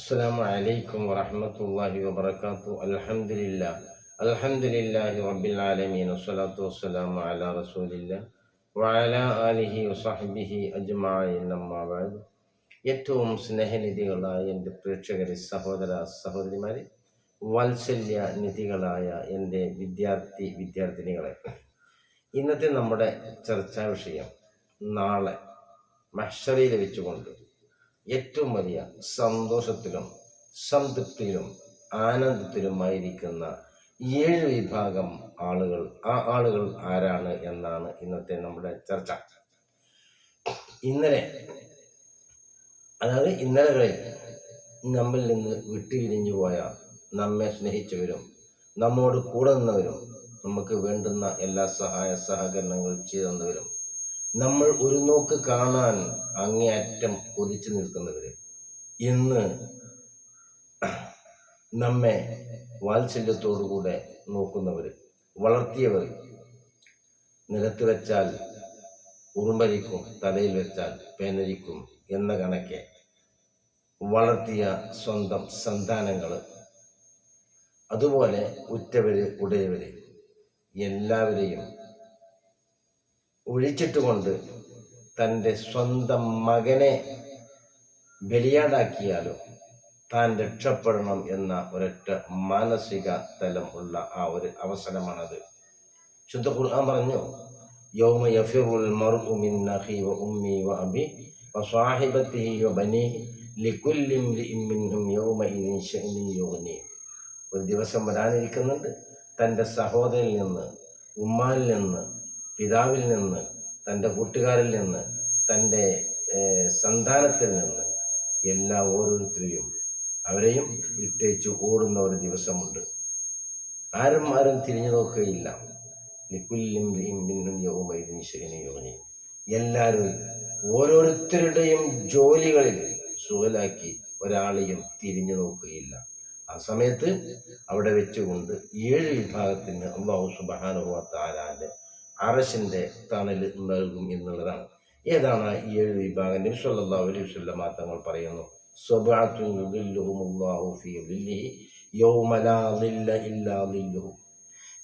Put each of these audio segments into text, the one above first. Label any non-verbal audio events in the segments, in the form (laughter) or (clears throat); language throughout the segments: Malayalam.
السلام عليكم ورحمة الله وبركاته الحمد لله الحمد لله رب العالمين والصلاة والسلام على رسول الله وعلى آله وصحبه أجمعين أما بعد ഏറ്റവും സ്നേഹനിധികളായ എൻ്റെ പ്രേക്ഷകരെ സഹോദര സഹോദരിമാരെ വാത്സല്യ നിധികളായ എൻ്റെ വിദ്യാർത്ഥി വിദ്യാർത്ഥിനികളെ ഇന്നത്തെ നമ്മുടെ ചർച്ചാ വിഷയം നാളെ മഹ്ഷറയിൽ വെച്ചുകൊണ്ട് ഏറ്റവും വലിയ സന്തോഷത്തിലും സംതൃപ്തിയിലും ആനന്ദത്തിലുമായിരിക്കുന്ന ഏഴ് വിഭാഗം ആളുകൾ ആ ആളുകൾ ആരാണ് എന്നാണ് ഇന്നത്തെ നമ്മുടെ ചർച്ച. ഇന്നലെ അതായത് ഇന്നലകളിൽ നമ്മിൽ നിന്ന് വിട്ടുപിരിഞ്ഞു പോയ നമ്മെ സ്നേഹിച്ചവരും നമ്മോട് കൂടെ നിന്നവരും നമുക്ക് വേണ്ടുന്ന എല്ലാ സഹായ സഹകരണങ്ങളും ചെയ്തു തന്നവരും നമ്മൾ ഒരു നോക്ക് കാണാൻ അങ്ങേയറ്റം കൊതിച്ചു നിൽക്കുന്നവർ ഇന്ന് നമ്മെ വാത്സല്യത്തോടുകൂടെ നോക്കുന്നവർ വളർത്തിയവർ നിലത്ത് വെച്ചാൽ ഉറുമ്പരിക്കും തലയിൽ വെച്ചാൽ പേനരിക്കും എന്ന കണക്കെ വളർത്തിയ സ്വന്തം സന്താനങ്ങൾ അതുപോലെ ഉറ്റവര് ഉടയവര്. എല്ലാവരെയും ഒഴിച്ചിട്ടുകൊണ്ട് തന്റെ സ്വന്തം മകനെ ബലിയാടാക്കിയാലും താൻ രക്ഷപ്പെടണം എന്ന ഒരൊറ്റ മാനസിക തലം ഉള്ള ആ ഒരു അവസരമാണത്. ശുദ്ധ ഖുർആൻ പറഞ്ഞു യൗമ യഫിറുൽ മർഉ മിൻ വ ഉമ്മി വ അബി വ സാഹിബത്തിഹി വ ബനി ലികുല്ലി ഇംരിഇൻ മിൻഹും യൗമഇദിൻ ശഅനി യുഗ്നി. ഒരു ദിവസം വരാനിരിക്കുന്നുണ്ട്. തന്റെ സഹോദരനിൽ നിന്ന് ഉമ്മാനിൽ നിന്ന് പിതാവിൽ നിന്ന് തന്റെ കൂട്ടുകാരിൽ നിന്ന് തന്റെ സന്താനത്തിൽ നിന്ന് എല്ലാ ഓരോരുത്തരെയും അവരെയും ഇട്ടേച്ചു ഓടുന്ന ഒരു ദിവസമുണ്ട്. ആരും ആരും തിരിഞ്ഞു നോക്കുകയില്ല. യുഗ്നി. എല്ലാവരും ഓരോരുത്തരുടെയും ജോലികളിൽ സുഖലാക്കി ഒരാളെയും തിരിഞ്ഞു നോക്കുകയില്ല. ആ സമയത്ത് അവിടെ വെച്ചുകൊണ്ട് ഏഴ് വിഭാഗത്തിന് അള്ളാഹു സുബാനുഭവ അറശിന്റെ തണൽ നൽകും എന്നുള്ളതാണ്. ഏതാണ് ഈ ഏഴ് വിഭാഗം? സല്ലല്ലാഹു അലൈഹി വസല്ലം തങ്ങൾ പറയുന്നു.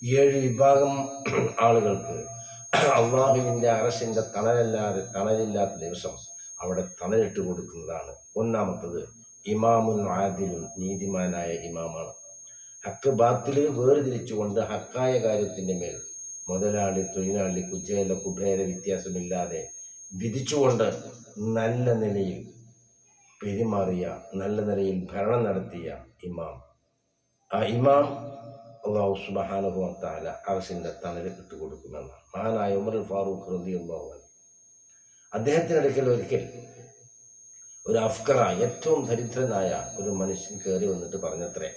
ഏഴ് വിഭാഗം (clears throat) ആളുകൾക്ക് അള്ളാഹുവിന്റെ അറശിന്റെ തണലല്ലാതെ തണലില്ലാത്ത ദിവസം അവിടെ തണലിട്ട് കൊടുക്കുന്നതാണ്. ഒന്നാമത്തത് ഇമാമുൻ ആദിലും നീതിമാനായ ഇമാമാണ്. ഹക്ക് ബാത്തിൽ വേർതിരിച്ചുകൊണ്ട് ഹക്കായ കാര്യത്തിന്റെ മേൽ മുതലാളി തൊഴിലാളി കുജേല കുബേര വ്യത്യാസമില്ലാതെ വിധിച്ചുകൊണ്ട് നല്ല നിലയിൽ പെരുമാറിയ നല്ല നിലയിൽ ഭരണം നടത്തിയ ഇമാം. ആ ഇമാം അള്ളാഹു സുബാനുഭവത്താല അറസിന്റെ തണൽ ഇട്ടുകൊടുക്കുമെന്നാണ് മഹാനായ ഉമർ ഫാറൂഖ് റബി അള്ളാഹു അദ്ദേഹത്തിന്റെ അടുക്കൽ ഒരിക്കൽ ഒരു അഫ്കറ ഏറ്റവും ദരിദ്രനായ ഒരു മനുഷ്യൻ കയറി വന്നിട്ട് പറഞ്ഞത്രേ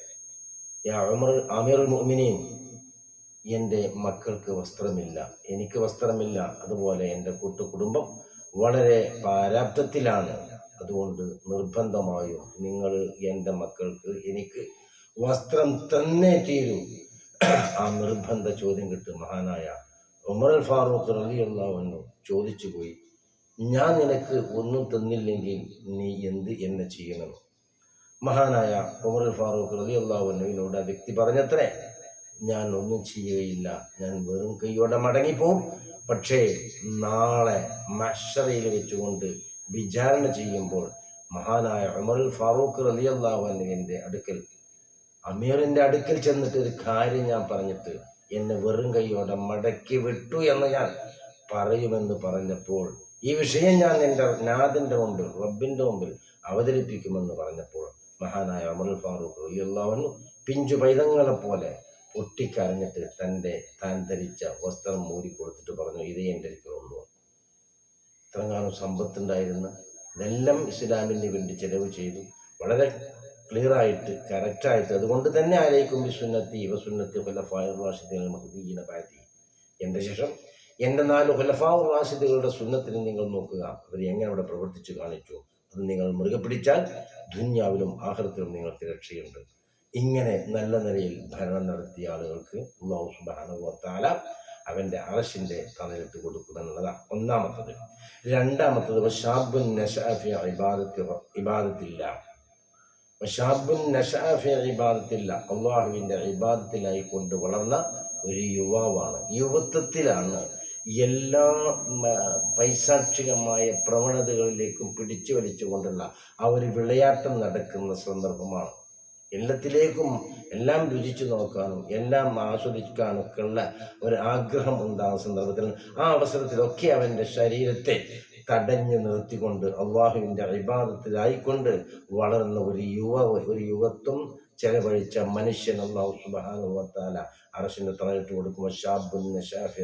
യാ ഉമർ അമീർ മുഅ്മിനീൻ എന്റെ മക്കൾക്ക് വസ്ത്രമില്ല എനിക്ക് വസ്ത്രമില്ല. അതുപോലെ എന്റെ കൂട്ടുകുടുംബം വളരെ പാരാബ്ദത്തിലാണ് അതുകൊണ്ട് നിർബന്ധമായും നിങ്ങൾ എന്റെ മക്കൾക്ക് എനിക്ക് വസ്ത്രം തന്നെ തീരൂ. ആ നിർബന്ധ ചോദ്യം കിട്ടും. മഹാനായ ഉമർ അൽ ഫാറൂഖ് റളിയല്ലാഹു ചോദിച്ചു പോയി ഞാൻ നിനക്ക് ഒന്നും തന്നില്ലെങ്കിൽ നീ എന്ത് എന്നെ ചെയ്യണം? മഹാനായ ഉമർ അൽ ഫാറൂഖ് റലിയുള്ളവനുവിനോട് ആ വ്യക്തി പറഞ്ഞത്രേ ഞാൻ ഒന്നും ചെയ്യുകയില്ല. ഞാൻ വെറും കൈയോടെ മടങ്ങിപ്പോവും. പക്ഷേ നാളെ മഷറയിൽ വെച്ചുകൊണ്ട് വിചാരണ ചെയ്യുമ്പോൾ മഹാനായ ഉമർ ഫാറൂഖ് ഫാറൂഖ് റളിയല്ലാഹുവിന്റെ അടുക്കൽ അമീറിന്റെ അടുക്കൽ ചെന്നിട്ട് ഒരു കാര്യം ഞാൻ പറഞ്ഞിട്ട് എന്നെ വെറും കൈയോടെ മടക്കി വിട്ടു എന്ന് ഞാൻ പറയുമെന്ന് പറഞ്ഞപ്പോൾ ഈ വിഷയം ഞാൻ എന്റെ നാഥന്റെ മുമ്പിൽ റബ്ബിന്റെ മുമ്പിൽ അവതരിപ്പിക്കുമെന്ന് പറഞ്ഞപ്പോൾ മഹാനായ അമറുൽ ഫാറൂഖ് റളിയല്ലാഹു പിഞ്ചു പൈതങ്ങളെ പോലെ പൊട്ടിക്കരഞ്ഞിട്ട് തന്റെ താൻ ധരിച്ച വസ്ത്രം മൂടി കൊടുത്തിട്ട് പറഞ്ഞു ഇതേ എന്റെ അടുക്കലുള്ളൂ ഇത്രങ്ങാനും സമ്പത്തുണ്ടായിരുന്ന ഇതെല്ലാം ഇസ്ലാമിന് വേണ്ടി ചെലവ് ചെയ്തു. വളരെ ക്ലിയറായിട്ട് കറക്റ്റായിട്ട് അതുകൊണ്ട് തന്നെ ആരേക്കും വിസുന്നത്തി ഇവസുന്നത്തി ഖുലഫായ റാഷിദീൻ മഹദീന ബാദി. എന്റെ ശേഷം എന്റെ നാല് ഖുലഫാ റാഷിദുകളുടെ സുന്നത്തിന് നിങ്ങൾ നോക്കുക. അവർ എങ്ങനെ അവിടെ പ്രവർത്തിച്ചു കാണിച്ചു? അത് നിങ്ങൾ മുറുകെ പിടിച്ചാൽ ദുന്യാവിലും ആഹൃത്തിലും നിങ്ങൾക്ക് രക്ഷയുണ്ട്. ഇങ്ങനെ നല്ല നിലയിൽ ഭരണം നടത്തിയ ആളുകൾക്ക് അള്ളാഹു തആല അവന്റെ അറശിന്റെ തണലിട്ട് കൊടുക്കുമെന്നുള്ളതാണ് ഒന്നാമത്തത്. രണ്ടാമത്തത് ഇബാദത്തില്ല. ഷാബുൻ നഷാഫി ഇബാദത്തില്ല. അള്ളാഹുവിന്റെ ഇബാദത്തിലായി കൊണ്ട് വളർന്ന ഒരു യുവാവാണ്. യുവത്വത്തിലാണ് എല്ലാ പൈസാക്ഷികമായ പ്രവണതകളിലേക്കും പിടിച്ചു വലിച്ചുകൊണ്ടുള്ള ആ ഒരു വിളയാട്ടം നടക്കുന്ന സന്ദർഭമാണ് എല്ലാത്തിലേക്കും എല്ലാം രുചിച്ചു നോക്കാനും എല്ലാം ആസ്വദിക്കാനൊക്കെയുള്ള ഒരു ആഗ്രഹം ഉണ്ടാകുന്ന സന്ദർഭത്തിൽ ആ അവസരത്തിലൊക്കെ അവന്റെ ശരീരത്തെ തടഞ്ഞു നിർത്തിക്കൊണ്ട് അള്ളാഹുവിന്റെ അഭിബാധത്തിലായിക്കൊണ്ട് വളർന്ന ഒരു യുവ ഒരു യുവത്വം ചെലവഴിച്ച മനുഷ്യൻ അള്ളാഹു സുബാനുവത്താല അറസിന് തറയിട്ട് കൊടുക്കുമ്പോൾ ഷാബുൻ ഷാഫി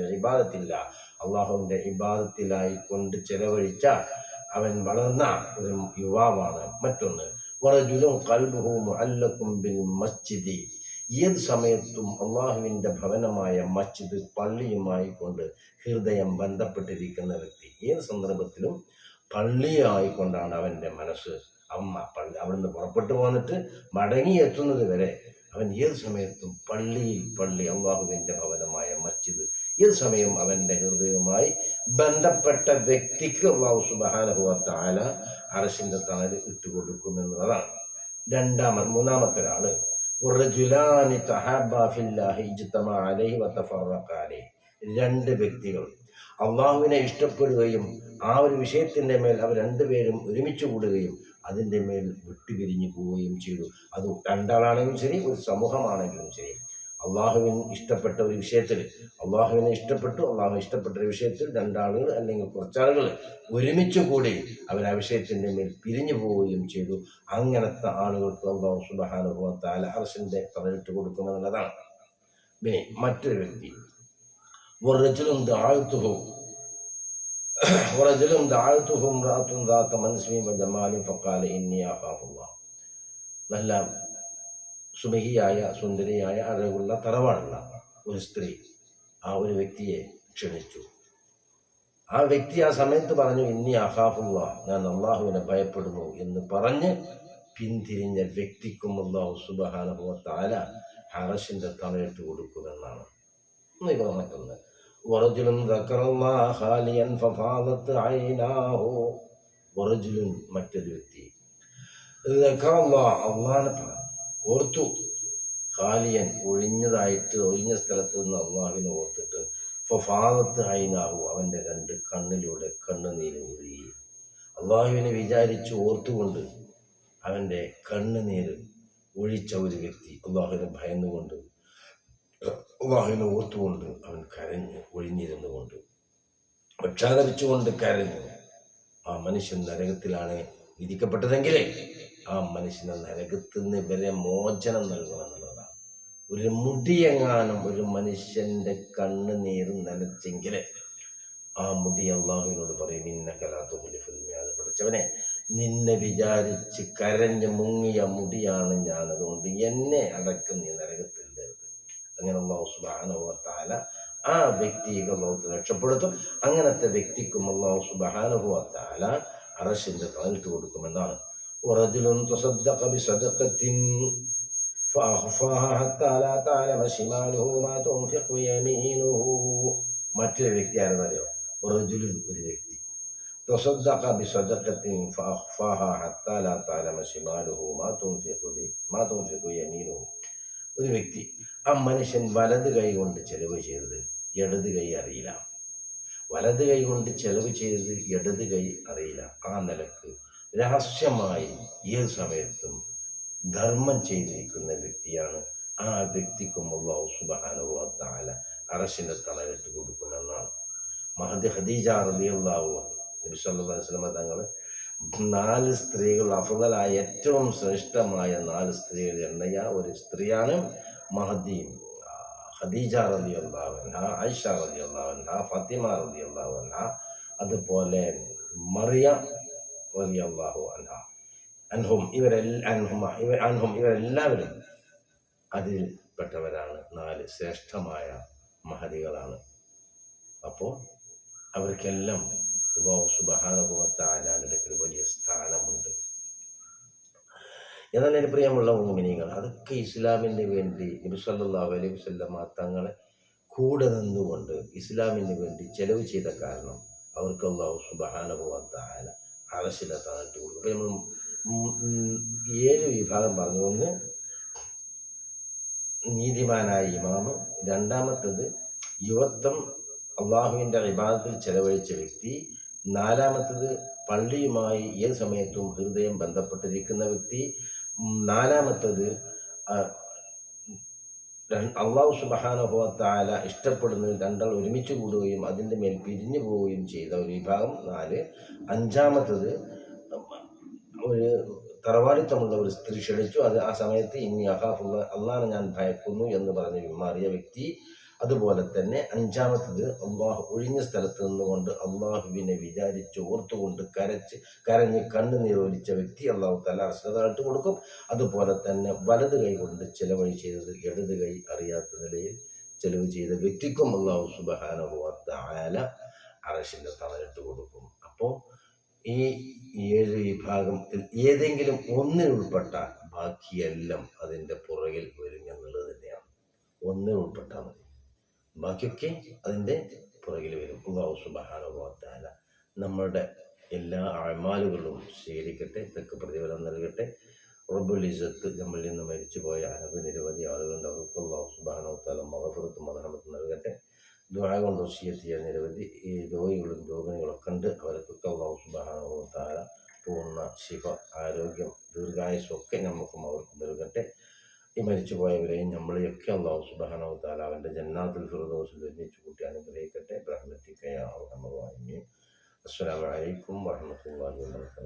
അള്ളാഹുവിന്റെ ഇബാദത്തിലായി കൊണ്ട് ചെലവഴിച്ച അവൻ വളർന്ന ഒരു യുവാവാണ് മറ്റൊന്ന്. ബിൽ ഏത് സമയത്തും അള്ളാഹുവിന്റെ ഭവനമായ മസ്ജിദ് പള്ളിയുമായി കൊണ്ട് ഹൃദയം ബന്ധപ്പെട്ടിരിക്കുന്ന വ്യക്തി ഏത് സന്ദർഭത്തിലും പള്ളിയായിക്കൊണ്ടാണ് അവന്റെ മനസ്സ് അമ്മ പള്ളി അവിടുന്ന് പുറപ്പെട്ടു പോന്നിട്ട് മടങ്ങിയെത്തുന്നത് വരെ അവൻ ഏത് സമയത്തും പള്ളിയിൽ പള്ളി അള്ളാഹുവിന്റെ ഭവനമായ മസ്ജിദ് ഏത് സമയവും അവന്റെ ഹൃദയവുമായി ബന്ധപ്പെട്ട വ്യക്തിക്ക് അള്ളാഹു സുബാനഹുവ അറശിന്റെ തണൽ ഇട്ടുകൊടുക്കുമെന്നുള്ളതാണ്. രണ്ടാമത് മൂന്നാമത്തെ ഒരാൾ രണ്ട് വ്യക്തികൾ. അള്ളാഹുവിനെ ഇഷ്ടപ്പെടുകയും ആ ഒരു വിഷയത്തിന്റെ മേൽ അവർ രണ്ടുപേരും ഒരുമിച്ച് കൂടുകയും അതിന്റെ മേൽ വിട്ടുപിരിഞ്ഞു പോവുകയും ചെയ്തു. അത് രണ്ടാളാണെങ്കിലും ശരി ഒരു സമൂഹമാണെങ്കിലും ശരി. അള്ളാഹുവിന് ഇഷ്ടപ്പെട്ട ഒരു വിഷയത്തിൽ അള്ളാഹുവിനെ ഇഷ്ടപ്പെട്ടു അള്ളാഹു ഇഷ്ടപ്പെട്ട ഒരു വിഷയത്തിൽ രണ്ടാളുകൾ അല്ലെങ്കിൽ കുറച്ചാളുകൾ ഒരുമിച്ച് കൂടി അവർ ആ വിഷയത്തിന്റെ മേൽ പിരിഞ്ഞു പോവുകയും ചെയ്തു. അങ്ങനത്തെ ആളുകൾക്ക് അള്ളാഹു സുബഹാനുഭവത്താൽ അറസിന്റെ തറയിട്ട് കൊടുക്കുന്നു എന്നുള്ളതാണ്. പിന്നെ മറ്റൊരു വ്യക്തി ഒറച്ചിലും താഴ്ത്തുകവും ഒറച്ചിലും താഴ്ത്തുകവും റാത്തും മനസ്സിനെയും ജമാലും ഫക്കാല ഇന്നി നല്ല സുമഹിയായ സുന്ദരിയായ അഴകുള്ള തറവാടുള്ള ഒരു സ്ത്രീ ആ ഒരു വ്യക്തിയെ ക്ഷണിച്ചു ആ വ്യക്തി ആ സമയത്ത് പറഞ്ഞു ഇന്നി അഹാഫുള്ള ഞാൻ അള്ളാഹുവിനെ ഭയപ്പെടുന്നു എന്ന് പറഞ്ഞ് പിന്തിരിഞ്ഞ വ്യക്തിക്കും അള്ളാഹു സുബഹാനുഭവ താല ഹറഷിന്റെ തലയിട്ട് കൊടുക്കുമെന്നാണ് ഒന്ന് ഇവ മറ്റൊന്ന് ورجل ذكر الله خاليا ففاضت عيناه ورجل മറ്റൊരു വ്യക്തി ذكر الله അള്ളാനെ ഓർത്തു. ഖാലിയൻ ഒഴിഞ്ഞതായിട്ട് ഒഴിഞ്ഞ സ്ഥലത്ത് നിന്ന് അള്ളാഹുവിനെ ഓർത്തിട്ട് ഫഫാദത്ത് ഹൈനാഹു അവന്റെ രണ്ട് കണ്ണിലൂടെ കണ്ണുനീര് ഒഴുകി അള്ളാഹുവിനെ വിചാരിച്ച് ഓർത്തുകൊണ്ട് അവന്റെ കണ്ണുനീര് ഒഴിച്ച ഒരു വ്യക്തി അള്ളാഹുവിനെ ഭയന്നുകൊണ്ട് അള്ളാഹുവിനെ ഓർത്തുകൊണ്ട് അവൻ കരഞ്ഞു ഒഴിഞ്ഞിരുന്നു കൊണ്ട് പക്ഷാതപിച്ചുകൊണ്ട് കരഞ്ഞു. ആ മനുഷ്യൻ നരകത്തിലാണ് വിധിക്കപ്പെട്ടതെങ്കിലേ ആ മനുഷ്യനെ നരകത്തിന് വരെ മോചനം നൽകണം എന്നുള്ളതാണ്. ഒരു മുടിയെങ്ങാനും ഒരു മനുഷ്യന്റെ കണ്ണുനീർ നനച്ചെങ്കിൽ ആ മുടി അള്ളാഹുവിനോട് പറയും ഇന്ന കലാത്തുലിഫിൽമിയാതെ പഠിച്ചവനെ നിന്നെ വിചാരിച്ച് കരഞ്ഞ് മുങ്ങിയ മുടിയാണ് ഞാൻ അതുകൊണ്ട് എന്നെ അടക്കം നീ നരകത്തിൽ തരുത് അങ്ങനെ അള്ളാഹു സുബാനോത്താല ആ വ്യക്തിയെ അള്ളാഹുത്തിന് രക്ഷപ്പെടുത്തും. അങ്ങനത്തെ വ്യക്തിക്കും അള്ളാഹു സുബാനുഭവത്താല അറശിന്റെ തലയിട്ട് കൊടുക്കുമെന്നാണ് ورجل تصدق بصدقة فأخفاها حتى لا تعلم شماله ما تنفق يمينه മറ്റൊരു വ്യക്തി ആരെന്നറിയോ റജുലുൻ ഒരു വ്യക്തി تصدق بصدقة فأخفاها حتى لا تعلم شماله ما تنفق به ما تنفق يمينه ഒരു വ്യക്തി ആ മനുഷ്യൻ വലത് കൈ കൊണ്ട് ചെലവ് ചെയ്തത് ഇടത് കൈ അറിയില്ല വലത് കൈ കൊണ്ട് ചെലവ് ചെയ്തത് ഇടത് കൈ അറിയില്ല ആ നിലക്ക് രഹസ്യമായി ഏത് സമയത്തും ധർമ്മം ചെയ്തിരിക്കുന്ന വ്യക്തിയാണ് ആ വ്യക്തിക്കും അള്ളാഹു സുബാനുവ താല അറശിന്റെ തലയിട്ട് കൊടുക്കുമെന്നാണ് മഹദി ഖദീജ റളിയല്ലാഹു നബി തങ്ങൾ നാല് സ്ത്രീകൾ അഫുതലായ ഏറ്റവും ശ്രേഷ്ഠമായ നാല് സ്ത്രീകൾ എണ്ണയ ഒരു സ്ത്രീയാണ് മഹദി ഹദീജ ഖദീജ റളിയല്ലാഹു അൻഹ ആയിഷ അൻഹ ഫാത്തിമ അൻഹ അതുപോലെ മറിയ റളിയല്ലാഹു അൻഹ. അൻഹും ഇവരെല്ലാം അൻഹും ഇവരെല്ലാവരും അതിൽ പെട്ടവരാണ് നാല് ശ്രേഷ്ഠമായ മഹതികളാണ്. അപ്പോൾ അവർക്കെല്ലാം അള്ളാഹു അടുക്കൽ വലിയ സ്ഥാനമുണ്ട്. എന്നാൽ എന്റെ പ്രിയമുള്ള മോമിനികൾ അതൊക്കെ ഇസ്ലാമിന് വേണ്ടി നബി സല്ലല്ലാഹു അലൈഹി വസല്ലമ തങ്ങളെ കൂടെ നിന്നുകൊണ്ട് ഇസ്ലാമിന് വേണ്ടി ചെലവ് ചെയ്ത കാരണം അവർക്ക് അള്ളാഹു സുബഹാനുഭവത്താല അറശിലെ തന്നിട്ട് കൊടുക്കും അപ്പോൾ നമ്മൾ ഏഴ് വിഭാഗം പറഞ്ഞു. ഒന്ന് നീതിമാനായ ഇമാമ് രണ്ടാമത്തത് യുവത്വം അള്ളാഹുവിന്റെ വിഭാഗത്തിൽ ചെലവഴിച്ച വ്യക്തി നാലാമത്തത് പള്ളിയുമായി ഏത് സമയത്തും ഹൃദയം ബന്ധപ്പെട്ടിരിക്കുന്ന വ്യക്തി നാലാമത്തത് അള്ളാഹു സുബഹാനുഭവത്തായ ഇഷ്ടപ്പെടുന്ന രണ്ടാൾ ഒരുമിച്ച് കൂടുകയും അതിന്റെ മേൽ പിരിഞ്ഞു പോവുകയും ചെയ്ത ഒരു വിഭാഗം നാല്. അഞ്ചാമത്തത് ഒരു തറവാടിത്തമുള്ള ഒരു സ്ത്രീ ക്ഷണിച്ചു. അത് ആ സമയത്ത് ഇനി അഹാഫുള്ള അള്ളാഹാണ് ഞാൻ ഭയക്കുന്നു എന്ന് പറഞ്ഞ് മാറിയ വ്യക്തി അതുപോലെ തന്നെ അഞ്ചാമത്തത് അള്ളാഹു ഒഴിഞ്ഞ സ്ഥലത്ത് നിന്നുകൊണ്ട് അള്ളാഹുവിനെ വിചാരിച്ച് ഓർത്തുകൊണ്ട് കരച്ച് കരഞ്ഞ് കണ്ണുനീർ ഒലിച്ച വ്യക്തി അള്ളാഹു തല അർഹതായിട്ട് കൊടുക്കും. അതുപോലെ തന്നെ വലത് കൈ കൊണ്ട് ചിലവഴി ചെയ്തത് ഇടത് കൈ അറിയാത്ത നിലയിൽ ചെലവ് ചെയ്ത വ്യക്തിക്കും അള്ളാഹു സുബഹാനുഭവത്തായ അറശിന്റെ തലയിട്ട് കൊടുക്കും. അപ്പോൾ ഈ ഏഴ് വിഭാഗത്തിൽ ഏതെങ്കിലും ഒന്നിൽ ബാക്കിയെല്ലാം അതിന്റെ പുറകിൽ വരും എന്നുള്ളത് തന്നെയാണ്. ഒന്നിൽ മതി. ബാക്കിയൊക്കെ അതിന്റെ പുറകിൽ വരും. അള്ളാഹു സുബഹാനുഭവത്താല നമ്മളുടെ എല്ലാ അഴമാലുകളും സ്വീകരിക്കട്ടെ തെക്ക് പ്രതിഫലം നൽകട്ടെ. റബ്ബുൽ ഇസത്ത് നമ്മളിൽ നിന്ന് മരിച്ചുപോയ അനവധി നിരവധി ആളുകളുണ്ട്. അവർക്ക് അള്ളാഹു സുബാനോത്താല മഹഫുറത്തും മതഹമത്തും നൽകട്ടെ. ദ്വാര കൊണ്ട് ചെയ്യാൻ നിരവധി ഈ രോഗികളും രോഗികളൊക്കെ ഉണ്ട്. അവർക്കൊക്കെ അള്ളാഹു സുബാനോത്താല പൂർണ ശിവ ആരോഗ്യം ദീർഘായുസൊക്കെ നമുക്കും അവർക്ക് നൽകട്ടെ. ഈ മരിച്ചുപോയവരെയും നമ്മളെയൊക്കെ അള്ളാഹു സുബാനോത്താല അവന്റെ ജന്നാത്തിൽ ഫിറദോസിൽ ഒരുമിച്ച് കൂട്ടി അനുഗ്രഹിക്കട്ടെ. ബ്രഹ്മത്തിക്കയ അസ്സലാമു അലൈക്കും വറഹ്മത്തുള്ളാഹി വബറകാതുഹു.